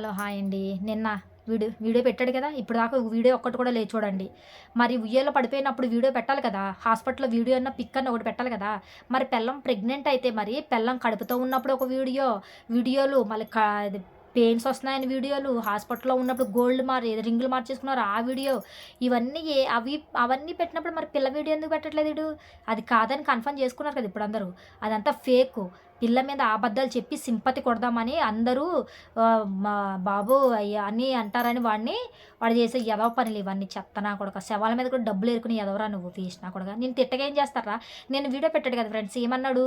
Hello hi అండి. నిన్న video video పెట్టాడు కదా ఇప్పుడు దాకా వీడియో ఒక్కటి కూడా లేదు చూడండి. మరి ఉయ్యాలో పడిపోయినప్పుడు వీడియో పెట్టాలి కదా హాస్పిటల్లో వీడియో అన్న పిక్ అన్న ఒకటి పెట్టాలి కదా. మరి పెళ్ళం ప్రెగ్నెంట్ అయితే మరి పెళ్ళం కడుపుతో ఉన్నప్పుడు ఒక వీడియో వీడియోలు మళ్ళీ పెయిన్స్ వస్తున్నాయని వీడియోలు హాస్పిటల్లో ఉన్నప్పుడు గోల్డ్ మారి ఏదో రింగులు మార్చేసుకున్నారు ఆ వీడియో ఇవన్నీ ఏ అవి అవన్నీ పెట్టినప్పుడు మరి పిల్ల వీడియో ఎందుకు పెట్టట్లేదు వీడు? అది కాదని కన్ఫర్మ్ చేసుకున్నారు కదా ఇప్పుడు అందరూ. అదంతా ఫేక్. పిల్ల మీద అబద్ధాలు చెప్పి సింపతి కొడదామని అందరూ మా బాబు అయ్యా అని అంటారని వాడిని వాడు చేసే ఎదవ పనులు ఇవన్నీ చెత్తనా కొడక శవాల మీద కూడా డబ్బులు ఎరుకుని ఎదవరా నువ్వు తీసినా కొడక. నేను తిట్టగా ఏం చేస్తారా? నేను వీడియో పెట్టాడు కదా ఫ్రెండ్స్ ఏమన్నాడు?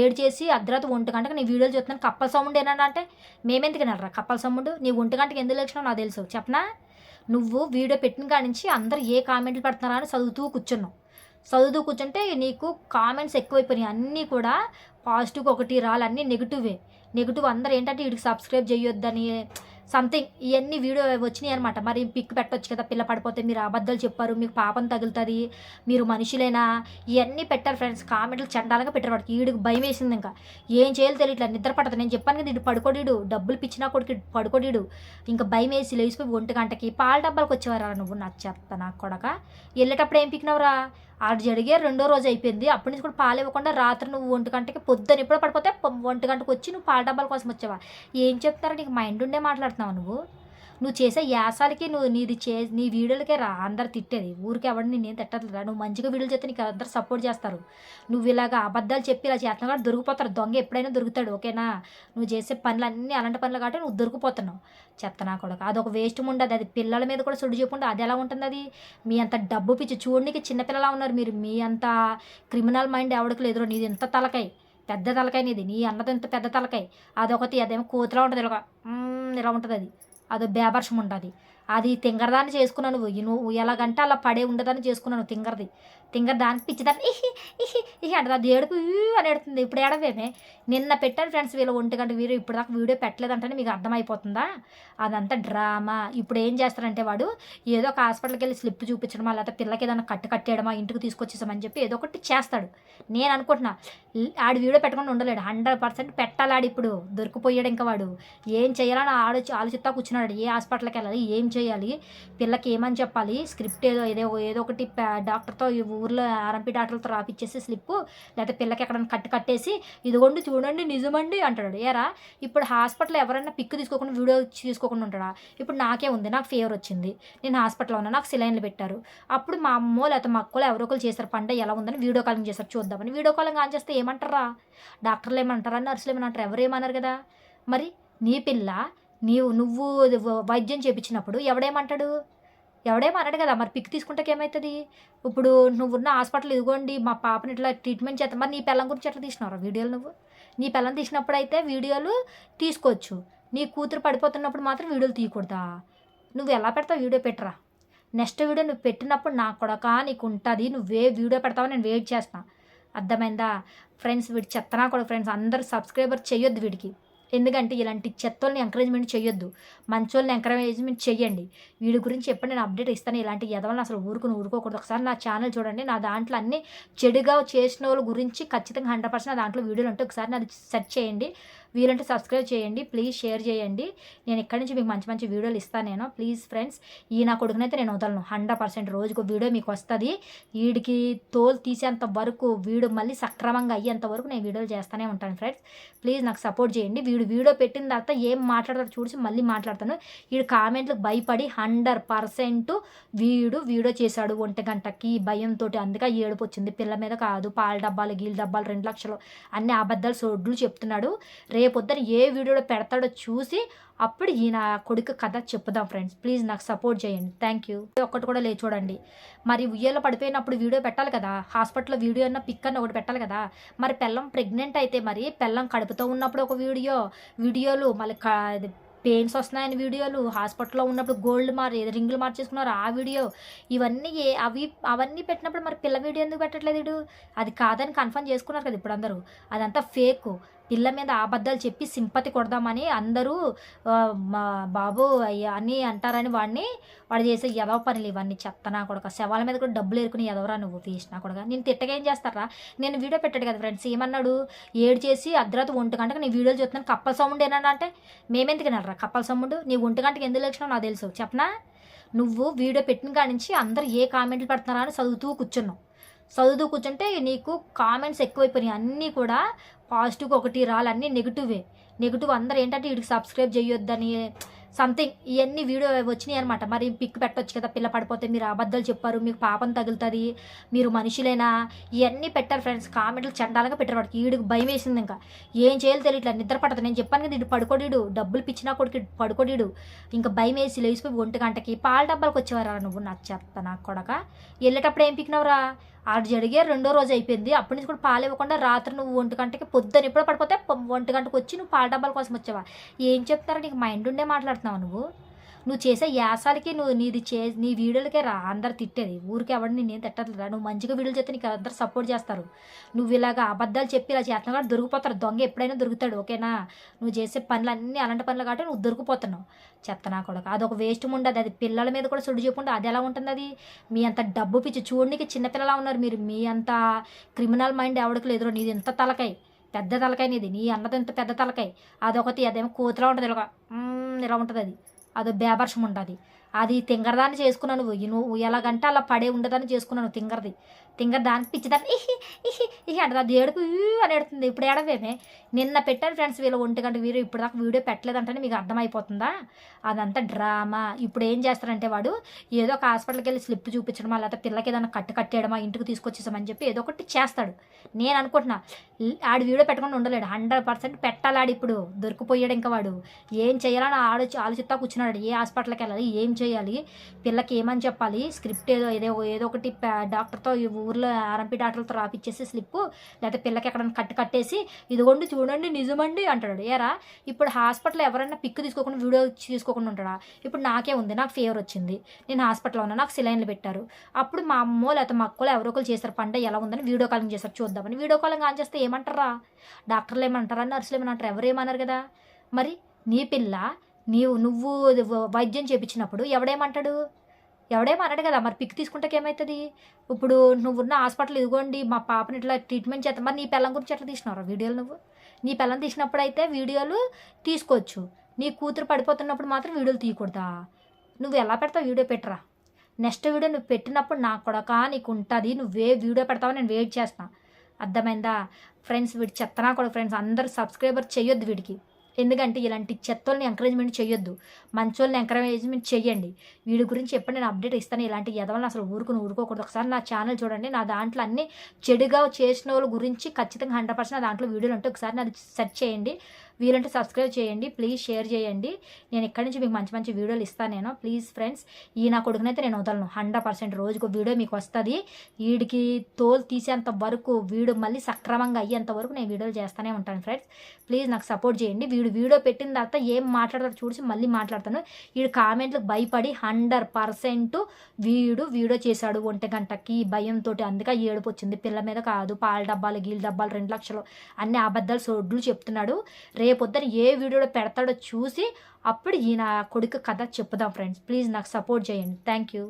ఏడు చేసి అర్ధరాత్రి ఒంటి గంటకు నేను వీడియోలు చూస్తున్నాను కప్పల సౌండ్ ఏనన్నా అంటే మేమెందుకు వినాలరా కప్పల సౌండ్ నీ ఒంటి గంటకి ఎందుకు లేచినావు నాకు తెలుసు చెప్పనా? నువ్వు వీడియో పెట్టిన కాడి నుంచి అందరు ఏ కామెంట్లు పెడుతున్నారా అని చదువుతూ కూర్చున్నావు. చదువుతూ కూర్చుంటే నీకు కామెంట్స్ ఎక్కువైపోయినాయి. అన్నీ కూడా పాజిటివ్ ఒకటి రాలు అన్నీ నెగిటివే నెగిటివ్ అందరూ ఏంటంటే వీడికి సబ్స్క్రైబ్ చేయొద్దని సంథింగ్ ఇవన్నీ వీడియో వచ్చినాయి అనమాట మరి పిక్ పెట్టవచ్చు కదా పిల్ల పడిపోతే మీరు అబద్ధాలు చెప్పారు మీకు పాపం తగులుతుంది మీరు మనుషులేనా? ఇవన్నీ పెట్టారు ఫ్రెండ్స్ కామెంట్లు చండాలంగా పెట్టారు వాడికి. ఈడికి భయం వేసింది ఇంకా. ఏం చేయాలో తెలియట్లేదు నిద్ర పడదు నేను చెప్పాను కదా ఇటు పడుకోడీడు డబ్బులు పిచ్చినా కొడుకు పడుకోడీడు. ఇంకా భయం వేసి లేచిపోయి ఒంటి గంటకి పాల డబ్బాలకు వచ్చేవారా నువ్వు? నాకు చెప్తా నాకు కొడక. వెళ్ళేటప్పుడు ఏం పిక్కినవరా? ఆడు జరిగే రెండో రోజు అయిపోయింది. అప్పటి నుంచి కూడా పాలు ఇవ్వకుండా రాత్రి నువ్వు ఒంటి గంటకి పొద్దున ఎప్పుడో పడిపోతే ఒంటి గంటకు వచ్చి నువ్వు పాల డబ్బాల కోసం వచ్చావా? ఏం చెప్తారో నీకు మైండ్ ఉండే మాట్లాడుతున్నావు నువ్వు? నువ్వు చేసే యాసాలకి నువ్వు నీది చే నీ వీడియోలకే రా. అందరు తిట్టేది. ఊరికి ఎవరిని నేనేం తిట్టట్లేదా నువ్వు మంచిగా వీడియోలు చేస్తే నీకు అందరు సపోర్ట్ చేస్తారు. నువ్వు ఇలాగ అబద్ధాలు చెప్పి ఇలా చేస్తున్నా కాబట్టి దొరికిపోతారు. దొంగ ఎప్పుడైనా దొరుకుతాడు ఓకేనా? నువ్వు చేసే పనులు అన్నీ అలాంటి పనులు కాబట్టి నువ్వు దొరికిపోతున్నావు. చెత్తనా కూడా అదొక వేస్ట్ ఉండదు అది. పిల్లల మీద కూడా సుడి చెప్పకుండా అది ఎలా ఉంటుంది అది? మీ అంత డబ్బు పిచ్చి. చూడడానికి చిన్నపిల్లలా ఉన్నారు మీరు. మీ అంత క్రిమినల్ మైండ్ ఎవరికి లేదు నీది ఎంత తలకాయ? పెద్ద తలకాయ నీది. నీ అన్నది ఎంత పెద్ద తలకాయ? అదొకటి అదేమో కోతిలా ఉంటుంది. ఇలా ఇలా ఉంటుంది అది. అదో బేబర్షం ఉంటుంది అది తింగరదాన్ని చేసుకున్నాను నువ్వు. నువ్వు ఎలాగంటే అలా పడే ఉండదని చేసుకున్నాను తింగరది. తింగర దానికి పిచ్చిదాన్ని. ఇహి ఇహి ఇహి అది ఏడుపు అని ఎడుతుంది ఇప్పుడు ఏడవేమే? నిన్న పెట్టాను ఫ్రెండ్స్ వీళ్ళు ఒంటి గంట వీరు ఇప్పుడు దాకా వీడియో పెట్టలేదంటేనే మీకు అర్థమైపోతుందా? అదంతా డ్రామా. ఇప్పుడు ఏం చేస్తారంటే వాడు ఏదో ఒక హాస్పిటల్కి వెళ్ళి స్లిప్ చూపించడమా లేకపోతే పిల్లకి ఏదైనా కట్టు కట్టేయడమా ఇంటికి తీసుకొచ్చేసామని చెప్పి ఏదో ఒకటి చేస్తాడు. నేను అనుకుంటున్నా ఆడు వీడియో పెట్టకుండా ఉండలేడు. హండ్రెడ్ పర్సెంట్ పెట్టాలాడు ఇప్పుడు. దొరికిపోయాడు ఇంకా వాడు. ఏం చేయాలని ఆలోచి ఆలోచిస్తా కూర్చున్నాడు. ఏ హాస్పిటల్కి వెళ్ళాలి ఏం చేయాలి పిల్లకి ఏమని చెప్పాలి? స్క్రిప్ట్ ఏదో ఏదో ఏదో ఒకటి డాక్టర్తో ఈ ఊర్లో ఆర్ఎంపీ డాక్టర్లతో రాపిచ్చేసి స్లిప్ లేకపోతే పిల్లకి ఎక్కడైనా కట్టు కట్టేసి ఇదిగోండి చూడండి నిజమండి అంటాడు. ఏరా ఇప్పుడు హాస్పిటల్ ఎవరైనా పిక్ తీసుకోకుండా వీడియో తీసుకోకుండా ఉంటాడా? ఇప్పుడు నాకే ఉంది నాకు ఫీవర్ వచ్చింది. నేను హాస్పిటల్లో ఉన్నా నాకు సిలైన్లు పెట్టారు. అప్పుడు మా అమ్మో లేకపోతే మా అక్కలో ఎవరో ఒకరు చేశారు పంట ఎలా ఉందని వీడియో కాలింగ్ చేశారు చూద్దామని. వీడియో కాలింగ్ ఆన్ చేస్తే ఏమంటారా? డాక్టర్లు ఏమంటారా? నర్సులు ఏమంటారు? ఎవరు ఏమన్నారు కదా? మరి నీ పిల్ల నీవు నువ్వు వైద్యం చేపించినప్పుడు ఎవడేమంటాడు? ఎవడేమన్నాడు కదా? మరి పిక్ తీసుకుంటే ఏమవుతుంది ఇప్పుడు నువ్వున్న హాస్పిటల్ ఇదిగోండి మా పాపని ఇట్లా ట్రీట్మెంట్ చేస్తా మరి నీ పిల్లం గురించి ఎట్లా తీసినారా వీడియోలు నువ్వు? నీ పిల్లం తీసినప్పుడు అయితే వీడియోలు తీసుకోవచ్చు. నీ కూతురు పడిపోతున్నప్పుడు మాత్రం వీడియోలు తీయకూడదా? నువ్వు ఎలా పెడతావు వీడియో పెట్టరా? నెక్స్ట్ వీడియో నువ్వు పెట్టినప్పుడు నా కొడక నీకు ఉంటుంది. నువ్వే వీడియో పెడతావు నేను వెయిట్ చేస్తాను అర్థమైందా? ఫ్రెండ్స్ వీడి చెత్తనా కూడా ఫ్రెండ్స్ అందరు సబ్స్క్రైబర్ చేయొద్దు వీడికి. ఎందుకంటే ఇలాంటి చెత్తల్ని ఎంకరేజ్మెంట్ చేయొద్దు మంచోళ్ళని ఎంకరేజ్మెంట్ చేయండి వీడి గురించి ఎప్పుడు నేను అప్డేట్ ఇస్తాను. ఇలాంటి ఎదవలను అసలు ఊరుకుని ఊరుకోకూడదు. ఒకసారి నా ఛానల్ చూడండి. నా దాంట్లో అన్ని చెడుగా చేసిన వాళ్ళ గురించి ఖచ్చితంగా హండ్రెడ్ పర్సెంట్ దాంట్లో వీడియోలు ఉంటే ఒకసారి నాది సెర్చ్ చేయండి. వీలంటే సబ్స్క్రైబ్ చేయండి ప్లీజ్ షేర్ చేయండి. నేను ఇక్కడి నుంచి మీకు మంచి మంచి వీడియోలు ఇస్తాను నేను. ప్లీజ్ ఫ్రెండ్స్ ఈ నా కొడుకునైతే నేను వదలను. హండ్రెడ్ పర్సెంట్ రోజుకు వీడియో మీకు వస్తుంది. వీడికి తోలు తీసేంత వరకు వీడు మళ్ళీ సక్రమంగా అయ్యేంత వరకు నేను వీడియోలు చేస్తూనే ఉంటాను ఫ్రెండ్స్ ప్లీజ్ నాకు సపోర్ట్ చేయండి. వీడు వీడియో పెట్టిన తర్వాత ఏం మాట్లాడతారో చూసి మళ్ళీ మాట్లాడతాను. వీడు కామెంట్లకు భయపడి హండ్రెడ్ పర్సెంట్ వీడు వీడియో చేశాడు ఒంటి గంటకి భయంతో అందుకే ఈ ఏడుపు వచ్చింది. పిల్ల మీద కాదు పాల డబ్బాలు గీల డబ్బాలు రెండు లక్షలు అన్ని అబద్ధాలు సొడ్లు చెప్తున్నాడు. రేపొద్దున ఏ వీడియోలో పెడతాడో చూసి అప్పుడు ఈయన కొడుకు కథ చెప్పుదాం ఫ్రెండ్స్. ప్లీజ్ నాకు సపోర్ట్ చేయండి. Thank you. ఒక్కటి కూడా లేదు చూడండి. మరి ఉయ్యాలో పడిపోయినప్పుడు వీడియో పెట్టాలి కదా? హాస్పిటల్లో వీడియో అన్న పిక్ అన్న ఒకటి పెట్టాలి కదా? మరి పెళ్ళం ప్రెగ్నెంట్ అయితే మరి పెళ్ళం కడుపుతో ఉన్నప్పుడు ఒక వీడియో వీడియోలు మళ్ళీ పెయిన్స్ వస్తున్నాయని వీడియోలు హాస్పిటల్లో ఉన్నప్పుడు గోల్డ్ మార్ ఏదో రింగులు మార్చేసుకున్నారు ఆ వీడియో. ఇవన్నీ ఏ అవి అవన్నీ పెట్టినప్పుడు మరి పిల్ల వీడియో ఎందుకు పెట్టట్లేదు వీడు? అది కాదని కన్ఫర్మ్ చేసుకున్నారు కదా ఇప్పుడు అందరూ. అదంతా ఫేక్. పిల్ల మీద అబద్ధాలు చెప్పి సింపతి కొడదామని అందరూ మా బాబు అయ్యా అని అంటారని వాడిని వాడు చేసే ఎదవ పనులు ఇవన్నీ చెత్తనా కొడక శవాల మీద కూడా డబ్బులు ఎరుకుని ఎదవరా నువ్వు తీసినా కూడా నేను తిట్టగా ఏం చేస్తారా? నేను వీడియో పెట్టాడు కదా ఫ్రెండ్స్ ఏమన్నాడు? ఏడు చేసి అర్ధరాత్రి ఒంటి గంటకు నీ వీడియోలు చూస్తున్నాను కప్పల సౌండ్ ఏనా అంటే మేమెందుకు వినాలరా కప్పల సౌండ్ నీ ఒంటి గంటకి ఎందుకు లేచినావు నాకు తెలుసు చెప్పనా? నువ్వు వీడియో పెట్టిన కాడి నుంచి అందరు ఏ కామెంట్లు పెడుతున్నారా అని చదువుతూ కూర్చున్నావు. చదువుతూ కూర్చుంటే నీకు కామెంట్స్ ఎక్కువైపోయినాయి. అన్నీ కూడా పాజిటివ్ ఒకటి రాలు. అన్నీ నెగిటివే నెగిటివ్ అందరు ఏంటంటే వీడికి సబ్స్క్రైబ్ చేయొద్దని సంథింగ్ ఇవన్నీ వీడియో వచ్చినాయి అనమాట మరి పిక్ పెట్టొచ్చు కదా పిల్ల పడిపోతే మీరు అబద్ధాలు చెప్పారు మీకు పాపం తగులుతుంది మీరు మనుషులైనా? ఇవన్నీ పెట్టారు ఫ్రెండ్స్ కామెంట్లు చండాలంగా పెట్టారు వాడికి. వీడికి భయం వేసింది ఇంకా. ఏం చేయాలో తెలియట్లేదు. నిద్ర పడదు నేను చెప్పాను కదా ఇటు పడుకోడీడు. డబ్బులు పిచ్చినా కొడుకు పడుకోడీడు. ఇంకా భయం వేసి లేచిపోయి ఒంటి గంటకి పాల డబ్బాలకు వచ్చేవారా నువ్వు? నాకు చెత్త నాకు కొడక. వెళ్ళేటప్పుడు ఏం పిక్కినవరా? ఆడు జరిగే రెండో రోజు అయిపోయింది. అప్పటి నుంచి కూడా పాలు ఇవ్వకుండా రాత్రి నువ్వు ఒంటి గంటకి పొద్దున ఎప్పుడో పడిపోతే ఒంటి గంటకు వచ్చి నువ్వు పాల డబ్బాల కోసం వచ్చావా? ఏం చెప్తారో నీకు మైండ్ ఉండే మాట్లాడుతున్నావు నువ్వు? నువ్వు చేసే యాసాలకి నువ్వు నీది చే నీ వీడియోలకే రా అందరు తిట్టేది. ఊరికి ఎవరిని నేను తిట్టట్లేదా నువ్వు మంచిగా వీడియోలు చేస్తే నీకు అందరు సపోర్ట్ చేస్తారు. నువ్వు ఇలాగ అబద్ధాలు చెప్పి ఇలా చేస్తున్నావు కాబట్టి దొరికిపోతారు. దొంగ ఎప్పుడైనా దొరుకుతాడు ఓకేనా? నువ్వు చేసే పనులు అన్నీ అలాంటి పనులు కాబట్టి నువ్వు దొరికిపోతున్నావు. చెత్తనా నా అది అదొక వేస్ట్ ఉండదు అది పిల్లల మీద కూడా సుడి చెప్పకుండా అది ఎలా ఉంటుంది అది? మీ అంత డబ్బు పిచ్చి చూడడానికి చిన్నపిల్లలా ఉన్నారు మీరు. మీ అంత క్రిమినల్ మైండ్ ఎవరికి లేదు నీది ఎంత తలకాయ. పెద్ద తలకాయ నీది. నీ అన్నది ఎంత పెద్ద తలకాయ. అదొకటి అదేమో కూతురా ఉంటుంది. ఇలా ఇలా ఉంటుంది అది. అదో బేబర్షం ఉంటుంది. అది తింగరదాన్ని చేసుకున్నాను నువ్వు. నువ్వు ఎలాగంటే అలా పడే ఉండదని చేసుకున్నాను తింగరది. తింగర దానికి పిచ్చిదాన్ని ఇహి ఇహి ఇహి అంటే అది ఏడుపు అని ఎడుతుంది ఇప్పుడు ఏడవేమే? నిన్న పెట్టాను ఫ్రెండ్స్ వీళ్ళు ఒంటి గంట వీరు ఇప్పుడు దాకా వీడియో పెట్టలేదంటేనే మీకు అర్థమైపోతుందా? అదంతా డ్రామా. ఇప్పుడు ఏం చేస్తారంటే వాడు ఏదో ఒక హాస్పిటల్కి వెళ్ళి స్లిప్ చూపించడమా లేకపోతే పిల్లకి ఏదైనా కట్టు కట్టేయడమా ఇంటికి తీసుకొచ్చేసామని చెప్పి ఏదో ఒకటి చేస్తాడు. నేను అనుకుంటున్నా ఆడు వీడియో పెట్టకుండా ఉండలేడు. హండ్రెడ్ పర్సెంట్ పెట్టాలి ఆడు ఇప్పుడు. దొరికిపోయాడు ఇంకా వాడు. ఏం చేయాలని ఆలోచి ఆలోచిస్తా కూర్చున్నాడు. ఏ హాస్పిటల్కి వెళ్ళాలి? ఏం చేయాలి? పిల్లకి ఏమని చెప్పాలి? స్క్రిప్ట్ ఏదో ఏదో ఏదో ఒకటి డాక్టర్తో ఇవ్వు ఊర్లో ఆర్ఎంపీ డాక్టర్లతో రాపిచ్చేసి స్లిప్ లేకపోతే పిల్లకి ఎక్కడైనా కట్టు కట్టేసి ఇదిగోండి చూడండి నిజమండి అంటాడు. ఏరా ఇప్పుడు హాస్పిటల్ ఎవరైనా పిక్ తీసుకోకుండా వీడియో తీసుకోకుండా ఉంటాడా? ఇప్పుడు నాకే ఉంది నాకు ఫీవర్ వచ్చింది. నేను హాస్పిటల్లో ఉన్నా నాకు సిలైన్లు పెట్టారు. అప్పుడు మా అమ్మో లేకపోతే మా అక్కలో ఎవరో ఒకరు చేశారు పంట ఎలా ఉందని వీడియో కాలింగ్ చేశారు చూద్దామని. వీడియో కాలింగ్ ఆన్ చేస్తే ఏమంటారా? డాక్టర్లు ఏమంటారా నర్సులు ఏమంటారు? ఎవరు ఏమన్నారు కదా? మరి నీ పిల్ల నీవు నువ్వు వైద్యం చేపించినప్పుడు ఎవడేమంటాడు? ఎవడేమన్నాడు కదా? మరి పిక్ తీసుకుంటే ఏమవుతుంది ఇప్పుడు నువ్వున్న హాస్పిటల్ ఇదిగోండి మా పాపని ఇట్లా ట్రీట్మెంట్ చేస్తా. మరి నీ పిల్లం గురించి ఎట్లా తీసినావు వీడియోలు నువ్వు? నీ పిల్లం తీసినప్పుడు అయితే వీడియోలు తీసుకోవచ్చు. నీ కూతురు పడిపోతున్నప్పుడు మాత్రం వీడియోలు తీయకూడదా? నువ్వు ఎలా పెడతావు వీడియో పెట్టరా? నెక్స్ట్ వీడియో నువ్వు పెట్టినప్పుడు నా కొడక నీకు ఉంటుంది. నువ్వే వీడియో పెడతావని నేను వెయిట్ చేస్తాను అర్థమైందా? ఫ్రెండ్స్ వీడి చెత్తనా కూడా ఫ్రెండ్స్. అందరు సబ్స్క్రైబర్ చేయొద్దు వీడికి. ఎందుకంటే ఇలాంటి చెత్తల్ని ఎంకరేజ్మెంట్ చేయొద్దు మంచోళ్ళని ఎంకరేజ్మెంట్ చేయండి వీడి గురించి ఎప్పుడు నేను అప్డేట్ ఇస్తాను. ఇలాంటి ఎదవలను అసలు ఊరుకుని ఊరుకోకూడదు. ఒకసారి నా ఛానల్ చూడండి. నా దాంట్లో అన్ని చెడుగా చేసిన వాళ్ళ గురించి ఖచ్చితంగా హండ్రెడ్ పర్సెంట్ దాంట్లో వీడియోలు ఉంటే ఒకసారి నాది సెర్చ్ చేయండి. వీలంటే సబ్స్క్రైబ్ చేయండి ప్లీజ్ షేర్ చేయండి. నేను ఇక్కడి నుంచి మీకు మంచి మంచి వీడియోలు ఇస్తాను నేను. ప్లీజ్ ఫ్రెండ్స్ ఈ నా కొడుకునైతే నేను వదలను. హండ్రెడ్ పర్సెంట్ రోజుకు వీడియో మీకు వస్తుంది. వీడికి తోలు తీసేంత వరకు వీడు మళ్ళీ సక్రమంగా అయ్యేంత వరకు నేను వీడియోలు చేస్తూనే ఉంటాను ఫ్రెండ్స్ ప్లీజ్ నాకు సపోర్ట్ చేయండి. వీడు వీడియో పెట్టిన తర్వాత ఏం మాట్లాడతారు చూసి మళ్ళీ మాట్లాడతాను. వీడు కామెంట్లకు భయపడి హండ్రెడ్ పర్సెంట్ వీడు వీడియో చేశాడు ఒంటి గంటకి భయంతో అందుకే ఏడుపు వచ్చింది. పిల్ల మీద కాదు పాల డబ్బాలు గీల డబ్బాలు రెండు లక్షలు అన్ని అబద్ధాలు సొడ్లు చెప్తున్నాడు. రేపొద్దున ఏ వీడియోలో పెడతాడో చూసి అప్పుడు ఈయన కొడుకు కథ చెప్పుదాం ఫ్రెండ్స్ ప్లీజ్ నాకు సపోర్ట్ చేయండి. Thank you